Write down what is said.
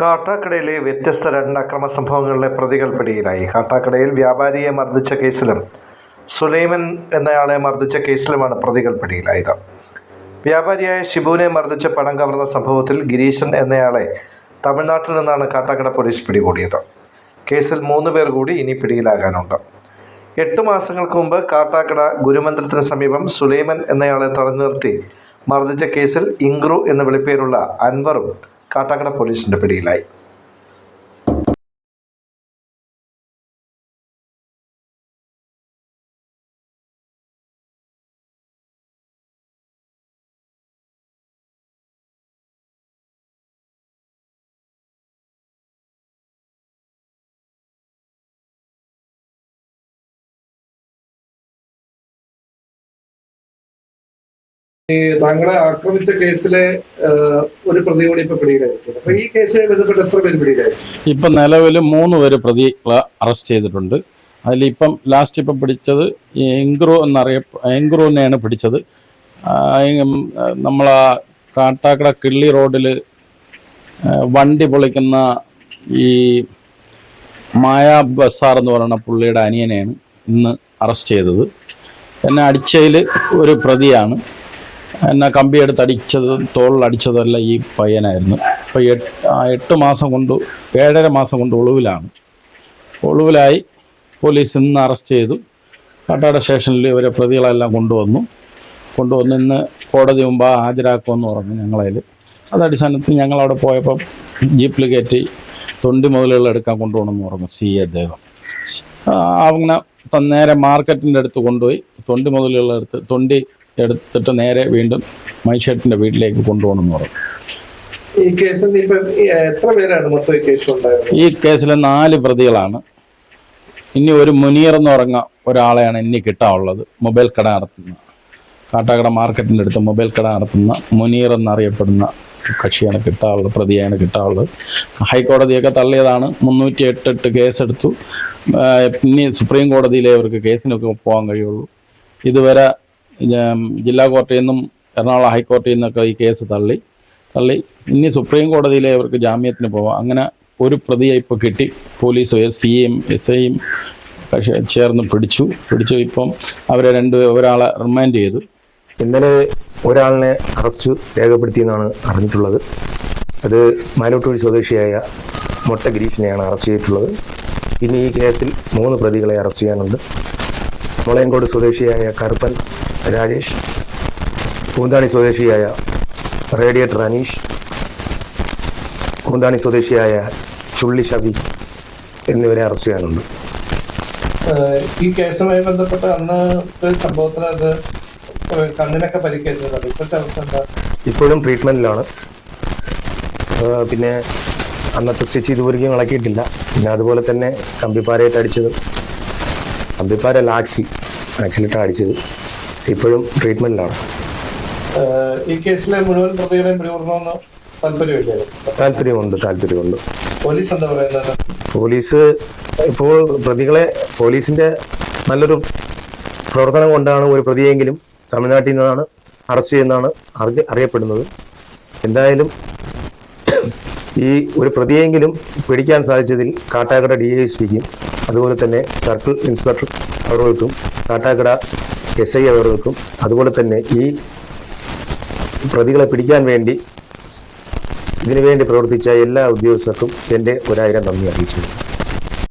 കാട്ടാക്കടയിലെ വ്യത്യസ്ത രണ്ട് അക്രമ സംഭവങ്ങളിലെ പ്രതികൾ പിടിയിലായി. കാട്ടാക്കടയിൽ വ്യാപാരിയെ മർദ്ദിച്ച കേസിലും സുലൈമൻ എന്നയാളെ മർദ്ദിച്ച കേസിലുമാണ് പ്രതികൾ പിടിയിലായത്. വ്യാപാരിയായ ഷിബുവിനെ മർദ്ദിച്ച് പണം കവർന്ന സംഭവത്തിൽ ഗിരീശൻ എന്നയാളെ തമിഴ്നാട്ടിൽ നിന്നാണ് കാട്ടാക്കട പോലീസ് പിടികൂടിയത്. കേസിൽ മൂന്ന് പേർ കൂടി ഇനി പിടിയിലാകാനുണ്ട്. എട്ട് മാസങ്ങൾക്ക് മുമ്പ് കാട്ടാക്കട ഗുരുമന്ദിരത്തിന് സമീപം സുലൈമൻ എന്നയാളെ തടഞ്ഞു നിർത്തി മർദ്ദിച്ച കേസിൽ ഇങ്ക്രു എന്ന വിളിപ്പേരുള്ള അൻവറും കാട്ടാക്കട പോലീസിന്റെ പിടിയിലായി. ഈ താങ്കളെ ആക്രമിച്ച കേസിലെ ഒരു പ്രതി കൂടി ഇപ്പൊ പിടിയിലായിരിക്കും. ഈ കേസുമായി ബന്ധപ്പെട്ട് എത്ര പേര് പിടിയിലായിരിക്കും? ഇപ്പൊ നിലവിൽ മൂന്ന് പേര് പ്രതികളെ അറസ്റ്റ് ചെയ്തിട്ടുണ്ട്. അതിലിപ്പം ലാസ്റ്റ് ഇപ്പം പിടിച്ചത് എങ്ക്രു എന്നറിയ എങ്ക്രോനെയാണ് പിടിച്ചത്. നമ്മളാ കാട്ടാക്കട കിള്ളി റോഡിൽ വണ്ടി പൊളിക്കുന്ന ഈ മായാ ബസാർ എന്ന് പറയുന്ന പുള്ളിയുടെ അനിയനെയാണ് ഇന്ന് അറസ്റ്റ് ചെയ്തത്. എന്നെ അടിച്ചതിൽ ഒരു പ്രതിയാണ്. എന്നെ കമ്പിയെടുത്ത് അടിച്ചത് തോളിൽ ഈ പയ്യനായിരുന്നു. അപ്പോൾ എട്ട് മാസം കൊണ്ട് ഏഴര മാസം കൊണ്ട് ഒളിവിലാണ്. ഒളിവിലായി പോലീസ് ഇന്ന് അറസ്റ്റ് ചെയ്തു. കാട്ടാട് സ്റ്റേഷനിൽ ഇവരെ പ്രതികളെല്ലാം കൊണ്ടുവന്നു. കൊണ്ടുവന്ന് ഇന്ന് കോടതി മുമ്പ് ഹാജരാക്കുമെന്ന് പറഞ്ഞു ഞങ്ങളതിൽ. അത് അടിസ്ഥാനത്തിൽ ഞങ്ങൾ അവിടെ പോയപ്പോൾ ജീപ്പിൽ കയറ്റി തൊണ്ടി മുതലുകൾ എടുക്കാൻ കൊണ്ടുപോകണമെന്ന് പറഞ്ഞു സി അദ്ദേഹം. ആ, അങ്ങനെ നേരെ മാർക്കറ്റിന്റെ അടുത്ത് കൊണ്ടുപോയി. തൊണ്ടി മുതലുകൾ എടുത്ത് തൊണ്ടി എടുത്തിട്ട് നേരെ വീണ്ടും മൈഷേട്ടിന്റെ വീട്ടിലേക്ക് കൊണ്ടുപോകണമെന്ന് പറഞ്ഞു. ഈ കേസിൽ എത്ര പേരാണ് മൊത്തം ഈ കേസിൽ ഉണ്ടായിരുന്നത് ഈ കേസിലെ നാല് പ്രതികളാണ്. ഇനി ഒരു മുനീർ എന്ന് പറഞ്ഞ ഒരാളെയാണ് ഇനി കിട്ടാനുള്ളത് മൊബൈൽ കട നടത്തുന്ന. കാട്ടാക്കട മാർക്കറ്റിന്റെ അടുത്ത് മൊബൈൽ കട നടത്തുന്ന മുനീർ എന്നറിയപ്പെടുന്ന കക്ഷിയാണ് കിട്ടാനുള്ളത് പ്രതിയാണ് കിട്ടാനുള്ളത്. ഹൈക്കോടതിയൊക്കെ തള്ളിയതാണ് മുന്നൂറ്റി എട്ട് എട്ട് കേസെടുത്തു ഇനി സുപ്രീം കോടതിയിലെ അവർക്ക് കേസിനൊക്കെ പോകാൻ കഴിയുള്ളൂ. ഇതുവരെ ജില്ലാ കോർട്ടിൽ നിന്നും എറണാകുളം ഹൈക്കോടതിയിൽ നിന്നൊക്കെ ഈ കേസ് തള്ളി. തള്ളി. ഇനി സുപ്രീം കോടതിയിലെ അവർക്ക് ജാമ്യത്തിന് പോവാം. അങ്ങനെ ഒരു പ്രതിയെ ഇപ്പോൾ കിട്ടി. പോലീസ് എസ് സിയും എസ് ഐയും ചേർന്ന് പിടിച്ചു. പിടിച്ചു. ഇപ്പം അവരെ രണ്ട് ഒരാളെ റിമാൻഡ് ചെയ്തു. ഇന്നലെ ഒരാളിനെ അറസ്റ്റ് രേഖപ്പെടുത്തിയെന്നാണ് അറിഞ്ഞിട്ടുള്ളത്. അത് മാലോട്ടൂരി സ്വദേശിയായ മൊട്ട ഗിരീഷിനെയാണ് അറസ്റ്റ് ചെയ്തിട്ടുള്ളത്. ഇനി ഈ കേസിൽ മൂന്ന് പ്രതികളെ അറസ്റ്റ് ചെയ്യാനുണ്ട്. മുളയങ്കോട് സ്വദേശിയായ കറുപ്പൻ രാജേഷ്. പൂന്താണി സ്വദേശിയായ റേഡിയേറ്റർ അനീഷ്. പൂന്താണി സ്വദേശിയായ ചുള്ളി ഷബി എന്നിവരെ അറസ്റ്റ് ചെയ്യാനുണ്ട്. ഈ കേസുമായി ബന്ധപ്പെട്ട് അന്ന് സംഭവത്തിൽ അത് കണ്ണിനൊക്കെ പരിക്കേറ്റതാണ്. ഇപ്പോഴത്തെ അവസ്ഥ എന്താ? ഇപ്പോഴും ട്രീറ്റ്മെന്റിലാണ്. പിന്നെ അന്നത്തെ സ്റ്റിച്ച് ഇതുവരെയും ഇളക്കിയിട്ടില്ല. പിന്നെ അതുപോലെ തന്നെ കമ്പിപ്പാരയായിട്ട് അടിച്ചത്. കമ്പിപ്പാരല്ല ആക്സിൽ ആക്സിലിട്ടാണ് അടിച്ചത്. ഇപ്പോഴും ട്രീറ്റ്മെന്റിലാണ് ഈ കേസിലെ മുഴുവൻ പ്രതികളെയും പിടികൂടണമെന്ന് താല്പര്യമുണ്ട് താല്പര്യമുണ്ട്. പോലീസ് എന്താ പറയുന്നത്? പോലീസ് ഇപ്പോൾ പ്രതികളെ പോലീസിന്റെ നല്ലൊരു പ്രവർത്തനം കൊണ്ടാണ് ഒരു പ്രതിയെങ്കിലും തമിഴ്നാട്ടിൽ നിന്നാണ് അറസ്റ്റ് ചെയ്യുന്നതാണ് അറിയ അറിയപ്പെടുന്നത്. എന്തായാലും ഈ ഒരു പ്രതിയെങ്കിലും പിടിക്കാൻ സാധിച്ചതിൽ കാട്ടാക്കട ഡി ഐ എസ് പിക്കും അതുപോലെ തന്നെ സർക്കിൾ ഇൻസ്പെക്ടർ അവർക്കും കാട്ടാക്കട എസ് ഐ അവർക്കും. അതുപോലെ തന്നെ ഈ പ്രതികളെ പിടിക്കാൻ വേണ്ടി ഇതിനുവേണ്ടി പ്രവർത്തിച്ച എല്ലാ ഉദ്യോഗസ്ഥർക്കും എന്റെ ഒരായിരം നന്ദി അറിയിച്ചു.